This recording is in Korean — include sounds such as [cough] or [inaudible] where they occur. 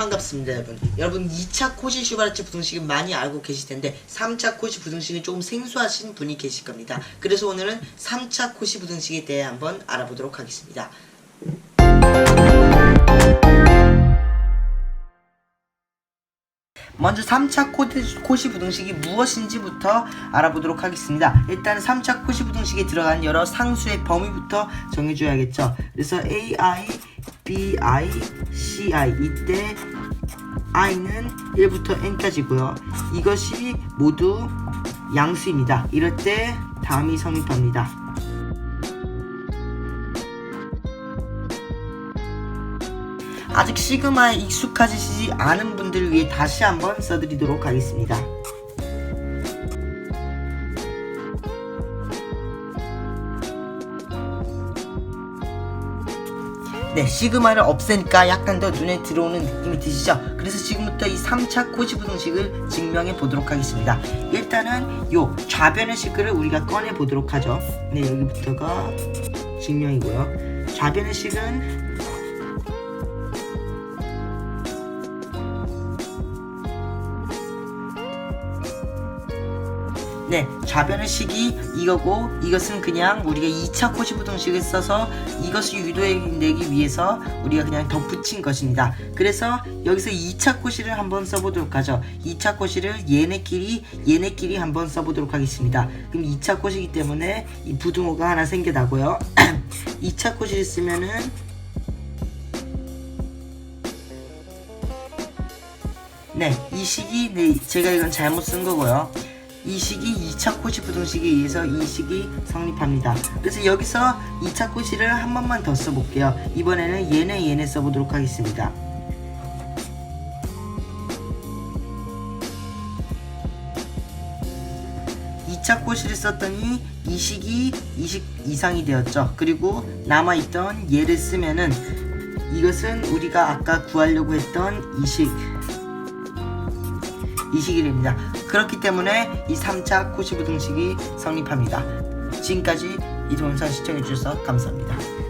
반갑습니다 여러분 여러분 2차 코시 슈바르츠 부등식은 많이 알고 계실 텐데 3차 코시 부등식은 조금 생소하신 분이 계실 겁니다 그래서 오늘은 3차 코시 부등식에 대해 한번 알아보도록 하겠습니다 먼저 3차 코드, 코시 부등식이 무엇인지부터 알아보도록 하겠습니다. 일단 3차 코시 부등식에 들어간 여러 상수의 범위부터 정해줘야겠죠. 그래서 AI, BI, CI 이때 i는 1부터 n까지고요. 이것이 모두 양수입니다. 이럴 때 다음이 성립합니다. 아직 시그마에 익숙하시지 않은 분들을 위해 다시 한번 써드리도록 하겠습니다. 네, 시그마를 없애니까 약간 더 눈에 들어오는 느낌이 드시죠? 그래서 지금부터 이 3차 코시 부 등식을 증명해 보도록 하겠습니다. 일단은 요 좌변의 식을 우리가 꺼내 보도록 하죠. 네, 여기부터가 증명이고요. 좌변의 식은 네, 좌변의 식이 이거고 이것은 그냥 우리가 2차 코시 부 등식을 써서 이것을 유도해내기 위해서 우리가 그냥 덧붙인 것입니다. 그래서 여기서 2차 코시를 한번 써보도록 하죠. 2차 코시를 얘네끼리 얘네끼리 한번 써보도록 하겠습니다. 그럼 2차 코시이기 때문에 이 부등호가 하나 생겨나고요. [clears throat] 2차 코시를 쓰면은 네, 이 식이 네, 제가 이건 잘못 쓴 거고요. 이 식이 2차 코시 부등식에 의해서 이 식이 성립합니다. 그래서 여기서 2차 코시를 한 번만 더 써볼게요. 이번에는 얘네 얘네 써보도록 하겠습니다. 이차 코시를 썼더니 이 식이 20 이상이 되었죠. 그리고 남아있던 얘를 쓰면은 이것은 우리가 아까 구하려고 했던 이식 이식이 됩니다. 그렇기 때문에 이 3차 코시 부등식이 성립합니다. 지금까지 이 동영상 시청해주셔서 감사합니다.